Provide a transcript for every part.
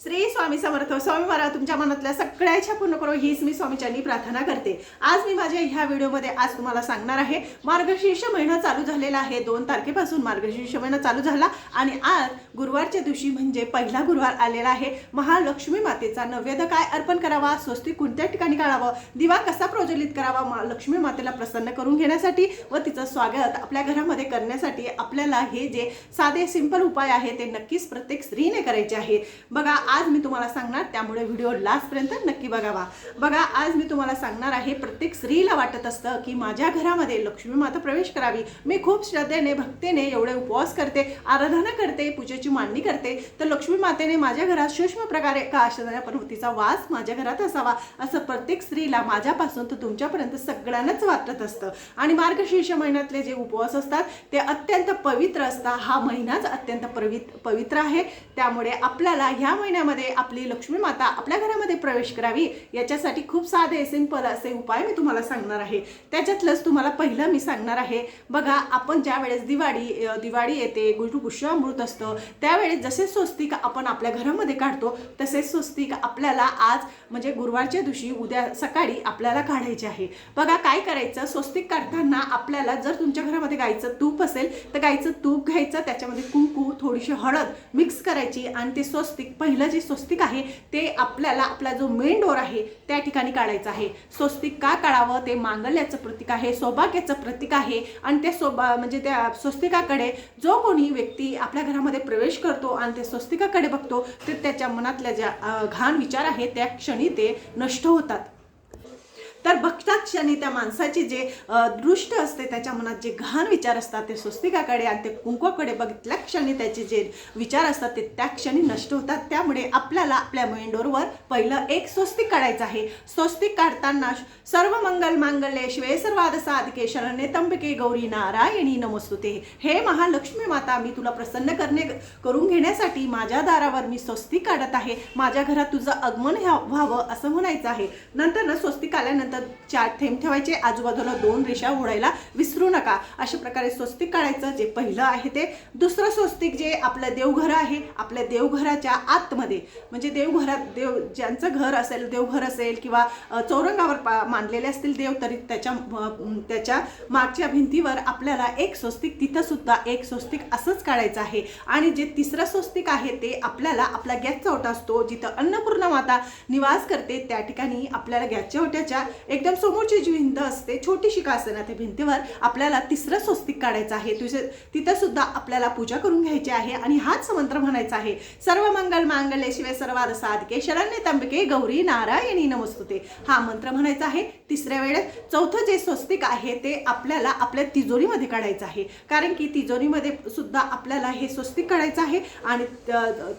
श्री स्वामी समर्थ स्वामी महाराज तुमच्या मनातल्या सगळ्या इच्छा पूर्ण करो हीच मी स्वामीच्यांनी प्रार्थना करते. आज मी माझ्या ह्या व्हिडिओमध्ये आज तुम्हाला सांगणार आहे मार्गशीर्ष महिना चालू झालेला आहे. दोन तारखेपासून मार्गशीर्ष महिना चालू झाला आणि आज गुरुवारच्या दिवशी म्हणजे पहिला गुरुवार आलेला आहे. महालक्ष्मी मातेचा नैवेद्य काय अर्पण करावा स्वस्ती कोणत्या ठिकाणी काढावं दिवा कसा प्रज्वलित करावा लक्ष्मी मातेला प्रसन्न करून घेण्यासाठी व तिचं स्वागत आपल्या घरामध्ये करण्यासाठी आपल्याला हे जे साधे सिंपल उपाय आहे ते नक्कीच प्रत्येक स्त्रीने करायचे आहे. बघा आज मी तुम्हाला सांगणार त्यामुळे व्हिडिओ लास्टपर्यंत नक्की बघावा. बघा आज मी तुम्हाला सांगणार आहे प्रत्येक स्त्रीला वाटत असतं की माझ्या घरामध्ये लक्ष्मी माता प्रवेश करावी. मी खूप श्रद्धेने भक्तीने एवढे उपवास करते आराधना करते पूजेची मांडणी करते. तर लक्ष्मी मातेने माझ्या घरात सूक्ष्म प्रकारे का अशा पर्वतीचा वास माझ्या घरात असावा असं प्रत्येक स्त्रीला माझ्यापासून तर तुमच्यापर्यंत सगळ्यांनाच वाटत असतं. आणि मार्गशीर्ष महिन्यातले जे उपवास असतात ते अत्यंत पवित्र असतात. हा महिनाच अत्यंत पवित्र पवित्र आहे. त्यामुळे आपल्याला ह्या महिन्यात महिन्यामध्ये आपली लक्ष्मी माता आपल्या घरामध्ये प्रवेश करावी याच्यासाठी खूप साधे सिंपल असे उपाय मी तुम्हाला सांगणार आहे. त्याच्यातलंच तुम्हाला पहिलं मी सांगणार आहे. बघा आपण ज्या वेळेस दिवाळी दिवाळी येते गुरुपुष्य अमृत असतं त्यावेळेस जसे स्वस्तिक आपण आपल्या घरामध्ये काढतो तसे स्वस्तिक आपल्याला आज म्हणजे गुरुवारच्या दिवशी उद्या सकाळी आपल्याला काढायचे आहे. बघा काय करायचं? स्वस्तिक काढताना आपल्याला जर तुमच्या घरामध्ये गाईचं तूप असेल तर गाईचं तूप घ्यायचं त्याच्यामध्ये कुंकू थोडीशी हळद मिक्स करायची आणि ते स्वस्तिक पहिलं जे स्वस्तिक आहे ते आपल्याला आपला जो मेन डोर आहे त्या ठिकाणी काढायचं आहे. स्वस्तिक का काढावं? ते मांगल्याचं प्रतीक आहे सौभाग्याचं प्रतीक आहे. आणि ते सोबा म्हणजे त्या स्वस्तिकाकडे जो कोणी व्यक्ती आपल्या घरामध्ये प्रवेश करतो आणि ते स्वस्तिकाकडे बघतो तर त्याच्या मनातल्या ज्या घाण विचार आहेत त्या क्षणी ते नष्ट होतात. तर बघतात क्षणी त्या माणसाची जे दृष्ट असते त्याच्या मनात जे घाण विचार असतात ते स्वस्तिकाकडे आणि ते कुंकवाकडे बघितल्या क्षणी त्याचे जे विचार असतात ते त्या क्षणी नष्ट होतात. त्यामुळे आपल्याला आपल्या मेंडोरवर पहिलं एक स्वस्तिक काढायचं आहे. स्वस्तिक काढताना सर्व मंगल मांगल्ये शिवे सर्वाद साधके शरण्ये तंबिके गौरी नारायणी नमस्तुते. हे महालक्ष्मी माता मी तुला प्रसन्न करणे करून घेण्यासाठी माझ्या दारावर मी स्वस्तिक काढत आहे. माझ्या घरात तुझं आगमन व्हावं असं म्हणायचं आहे. नंतर ना स्वस्तिक आल्यानंतर चार थेंब ठेवायचे. आजूबाजूला दोन रेषा ओढायला विसरू नका. अशा प्रकारे स्वस्तिक काढायचं जे पहिलं आहे ते. दुसरं स्वस्तिक जे आपलं देवघर आहे आपल्या देवघराच्या आतमध्ये. म्हणजे देवघरात देव ज्यांचं घर असेल देवघर असेल किंवा चौरंगावर पा मांडलेले असतील देव तरी त्याच्या त्याच्या मागच्या भिंतीवर आपल्याला एक स्वस्तिक तिथंसुद्धा एक स्वस्तिक असंच काढायचं आहे. आणि जे तिसरं स्वस्तिक आहे ते आपल्याला आपला गॅसचा ओटा असतो जिथं अन्नपूर्णा माता निवास करते त्या ठिकाणी आपल्याला गॅसच्या ओट्याच्या एकदम समोरची जी भिंत असते छोटीशी कासना त्या भिंतीवर आपल्याला तिसरं स्वस्तिक काढायचं आहे. तुझे तिथं सुद्धा आपल्याला पूजा करून घ्यायची आहे आणि हाच मंत्र म्हणायचा आहे. सर्व मंगल मांगल्याशिवाय शिवे साधके शरण्य तंबिके गौरी नारायणी नमस्तुते. हा मंत्र म्हणायचा आहे. तिसऱ्या वेळेस चौथं जे स्वस्तिक आहे ते आपल्याला आपल्या तिजोरीमध्ये काढायचं आहे. कारण की तिजोरीमध्ये सुद्धा आपल्याला हे स्वस्तिक काढायचं आहे आणि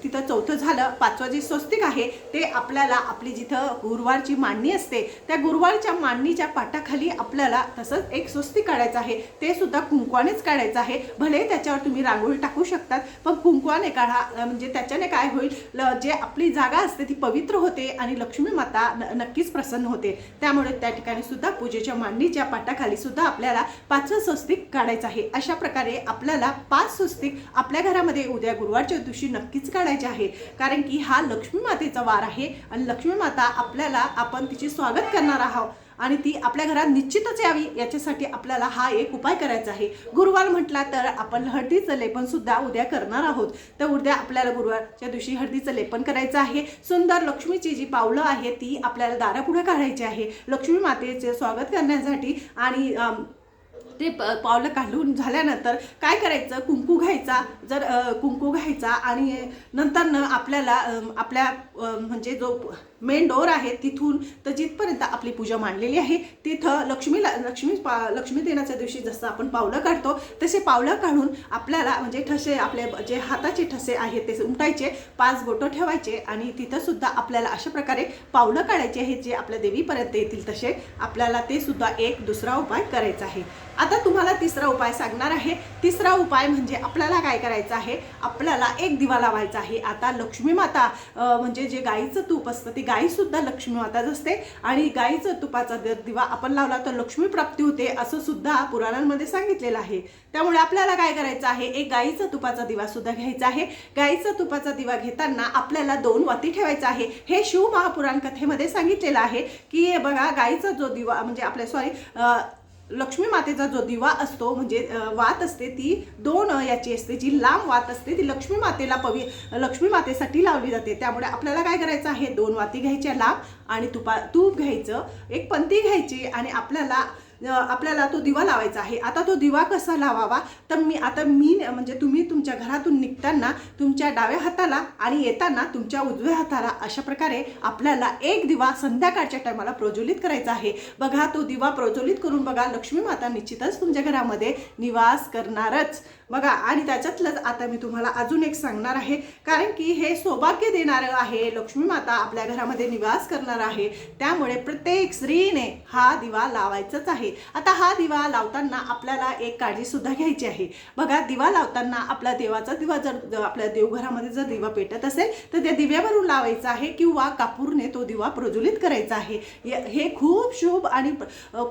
तिथं चौथं झालं पाचवं जे स्वस्तिक आहे ते आपल्याला आपली जिथं गुरुवारची मांडणी असते त्या गुरुवार गुरुवारच्या मांडणीच्या पाटाखाली आपल्याला तसंच एक स्वस्तिक काढायचं आहे. ते सुद्धा कुंकवानेच काढायचं आहे. भले त्याच्यावर तुम्ही रांगोळी टाकू शकतात पण कुंकवाने काढा. म्हणजे त्याच्याने काय होईल? ल- जे आपली जागा असते ती पवित्र होते आणि लक्ष्मी माता न- नक्कीच प्रसन्न होते. त्यामुळे त्या ठिकाणी सुद्धा पूजेच्या मांडणीच्या पाटाखाली सुद्धा आपल्याला पाचवं स्वस्तिक काढायचं आहे. अशा प्रकारे आपल्याला पाच स्वस्तिक आपल्या घरामध्ये उद्या गुरुवारच्या दिवशी नक्कीच काढायचे आहे. कारण की हा लक्ष्मी मातेचा वार आहे आणि लक्ष्मी माता आपल्याला आपण तिचे स्वागत करणार आहात. आणि ती आपल्या घरात निश्चितच यावी याच्यासाठी आपल्याला हा एक उपाय करायचा आहे. गुरुवार म्हटला तर आपण हळदीचं लेपन सुद्धा उद्या करणार आहोत. तर उद्या आपल्याला गुरुवारच्या दिवशी हळदीचं लेपन करायचं आहे. सुंदर लक्ष्मीची जी पावलं आहे ती आपल्याला दारापुढे काढायची आहे. लक्ष्मी मातेचे स्वागत करण्यासाठी आणि ते प- पावलं काढून झाल्यानंतर काय करायचं? कुंकू घ्यायचा. जर कुंकू घ्यायचा आणि नंतर न आपल्याला आपल्या म्हणजे जो मेन डोर आहे तिथून तर जिथपर्यंत आपली पूजा मांडलेली आहे तिथं लक्ष्मीला लक्ष्मी पा लक्ष्मी देण्याच्या दिवशी जसं आपण पावलं काढतो तसे पावलं काढून आपल्याला म्हणजे ठसे आपले जे हाताचे ठसे आहेत ते उमटायचे पाच बोटं ठेवायचे आणि तिथंसुद्धा आपल्याला अशा प्रकारे पावलं काढायचे आहेत जे आपल्या देवीपर्यंत येतील तसे आपल्याला ते सुद्धा एक दुसरा उपाय करायचा आहे. आता आता तुम्हाला तिसरा उपाय सांगणार आहे. तिसरा उपाय म्हणजे आपल्याला काय करायचं आहे? आपल्याला एक दिवा लावायचा आहे. आता लक्ष्मी माता म्हणजे जे गाईचं तूप असतं ती गाईसुद्धा लक्ष्मी माताच असते. आणि गाईचं तुपाचा दिवा आपण लावला तर लक्ष्मी प्राप्ती होते असं सुद्धा पुराणांमध्ये सांगितलेलं आहे. त्यामुळे आपल्याला काय करायचं आहे? एक गाईचा तुपाचा दिवा सुद्धा घ्यायचा आहे. गाईचा तुपाचा दिवा घेताना आपल्याला दोन वाती ठेवायचा आहे. हे शिव महापुराण कथेमध्ये सांगितलेलं आहे की बघा गाईचा जो दिवा म्हणजे आपल्या सॉरी लक्ष्मी मातेचा जो दिवा असतो म्हणजे वात असते ती दोन याची असते जी लांब वात असते ती लक्ष्मी मातेला पवी लक्ष्मी मातेसाठी लावली जाते. त्यामुळे आपल्याला काय करायचं आहे? दोन वाती घ्यायच्या लांब आणि तुपा तूप घ्यायचं एक पंती घ्यायची आणि आपल्याला आपल्याला तो दिवा लावायचा आहे. आता तो दिवा कसा लावावा? तर मी आता मी म्हणजे तुम्ही तुमच्या घरातून निघताना तुमच्या डाव्या हाताला आणि येताना तुमच्या उजव्या हाताला अशा प्रकारे आपल्याला एक दिवा संध्याकाळच्या टायमाला प्रज्वलित करायचा आहे. बघा तो दिवा प्रज्वलित करून बघा लक्ष्मी माता निश्चितच तुमच्या घरामध्ये निवास करणारच. बघा आणि त्याच्यातलंच आता मी तुम्हाला अजून एक सांगणार आहे. कारण की हे सौभाग्य देणारं आहे लक्ष्मी माता आपल्या घरामध्ये निवास करणार आहे. त्यामुळे प्रत्येक स्त्रीने हा दिवा लावायचाच आहे. आता हा दिवा लावताना आपल्याला एक काळजीसुद्धा घ्यायची आहे. बघा दिवा लावताना आपला देवाचा दिवा जर आपल्या देवघरामध्ये जर दिवा पेटत असेल तर त्या दिव्यावरून लावायचा आहे किंवा कापूरने तो दिवा प्रज्वलित करायचा आहे. हे- हे खूप शुभ आणि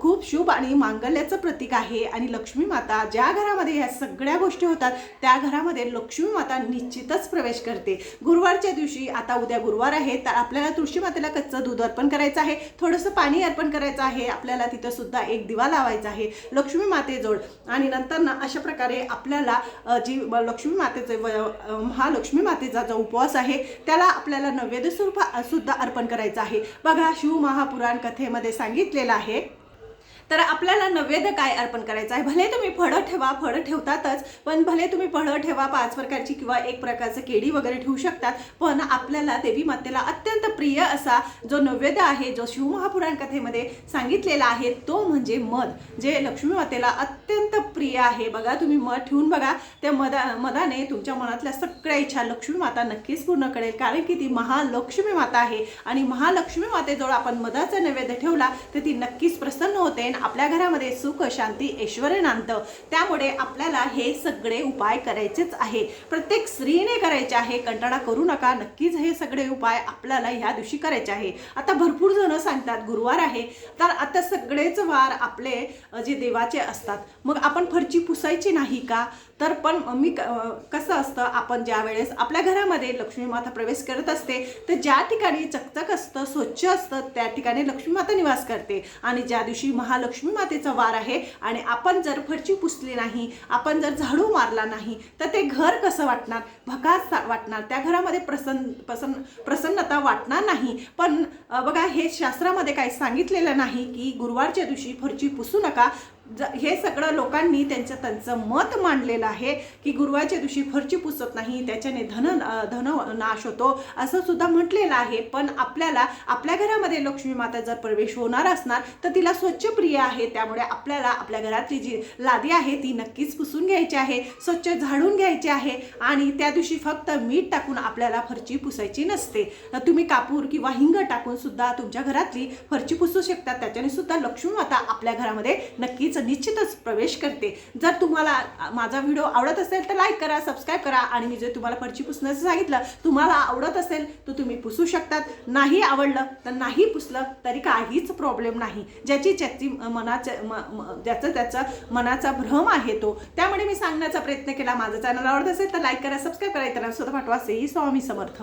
खूप शुभ आणि मांगल्याचं प्रतीक आहे. आणि लक्ष्मी माता ज्या घरामध्ये ह्या सगळ्या गोष्टी होतात त्या घरामध्ये लक्ष्मी माता निश्चितच प्रवेश करते. गुरुवारच्या दिवशी आता उद्या गुरुवार आहे तर आपल्याला तुळशी मातेला कच्चं दूध अर्पण करायचं आहे थोडंसं पाणी अर्पण करायचं आहे आपल्याला तिथं सुद्धा एक दिवा लावायचा आहे लक्ष्मी मातेजवळ आणि नंतर ना अशा प्रकारे आपल्याला जी लक्ष्मी मातेचे व- महालक्ष्मी मातेचा जो उपवास आहे त्याला आपल्याला नैवेद्य स्वरूप सुद्धा अर्पण करायचं आहे. बघा शिव महापुराण कथेमध्ये सांगितलेलं आहे तर आपल्याला नैवेद्य काय अर्पण करायचं आहे? भले तुम्ही फळं ठेवा फळं ठेवतातच पण भले तुम्ही फळं ठेवा पाच प्रकारची किंवा एक प्रकारचं केळी वगैरे ठेवू शकतात पण आपल्याला देवी मातेला अत्यंत प्रिय असा जो नैवेद्य आहे जो शिवमहापुराण कथेमध्ये सांगितलेला आहे तो म्हणजे मध जे लक्ष्मी मातेला अत्यंत प्रिय आहे. बघा तुम्ही मध ठेवून बघा त्या मदा मधाने तुमच्या मनातल्या सगळ्या इच्छा लक्ष्मी माता नक्कीच पूर्ण करेल कारण की ती महालक्ष्मी माता आहे. आणि महालक्ष्मी मातेजवळ आपण मधाचा नैवेद्य ठेवला तर ती नक्कीच प्रसन्न होते आपल्या घरामध्ये सुख शांती ऐश्वर नांदतं त्यामुळे आपल्याला हे सगळे उपाय करायचेच आहे. प्रत्येक स्त्रीने करायचे आहे. कंटाळा करू नका. नक्कीच हे सगळे उपाय आपल्याला ह्या दिवशी करायचे आहे. आता भरपूर जण सांगतात गुरुवार आहे. तर आता सगळेच वार आपले जे देवाचे असतात. मग आपण फरची पुसायची नाही का? तर पण मी कसं असतं आपण ज्या वेळेस आपल्या घरामध्ये लक्ष्मी माता प्रवेश करत असते तर ज्या ठिकाणी चकचक असतं स्वच्छ असतं त्या ठिकाणी लक्ष्मी माता निवास करते. आणि ज्या दिवशी महालक्ष्मी मातेचा वार आहे आणि आपण जर फरची पुसली नाही आपण जर झाडू मारला नाही तर ते घर कसं वाटणार? भकास वाटणार. त्या घरामध्ये प्रसन्न प्रसन्न प्रसन्नता वाटणार नाही. पण बघा हे शास्त्रामध्ये काही सांगितलेलं नाही की गुरुवारच्या दिवशी फरची पुसू नका ज हे सगळं लोकांनी त्यांचं त्यांचं मत मांडलेलं आहे की गुरुवारच्या दिवशी फरची पुसत नाही त्याच्याने धन धन नाश होतो असं सुद्धा म्हटलेलं आहे. पण आपल्याला आपल्या घरामध्ये लक्ष्मी माता जर प्रवेश होणार असणार तर तिला स्वच्छ प्रिय आहे. त्यामुळे आपल्याला आपल्या घरातली जी लादी आहे ती नक्कीच पुसून घ्यायची आहे स्वच्छ झाडून घ्यायची आहे आणि त्या दिवशी फक्त मीठ टाकून आपल्याला फरची पुसायची नसते. तुम्ही कापूर किंवा हिंग टाकून सुद्धा तुमच्या घरातली फरची पुसू शकता. त्याच्याने सुद्धा लक्ष्मी माता आपल्या घरामध्ये नक्कीच निश्चितच प्रवेश करते. जर तुम्हाला माझा व्हिडिओ आवडत असेल तर लाईक करा सबस्क्राईब करा आणि मी जे तुम्हाला पर्ची पुसण्याचं सांगितलं तुम्हाला आवडत असेल तर तुम्ही पुसू शकतात. नाही आवडलं तर नाही पुसलं तरी काहीच प्रॉब्लेम नाही. ज्याची ज्याची मनाचं ज्याचं त्याचा मनाचा भ्रम आहे तो. त्यामुळे मी सांगण्याचा प्रयत्न केला. माझं चॅनल आवडत असेल तर लाईक करा सबस्क्राईब करा. इतरांना पाठवा. असेही स्वामी समर्थ.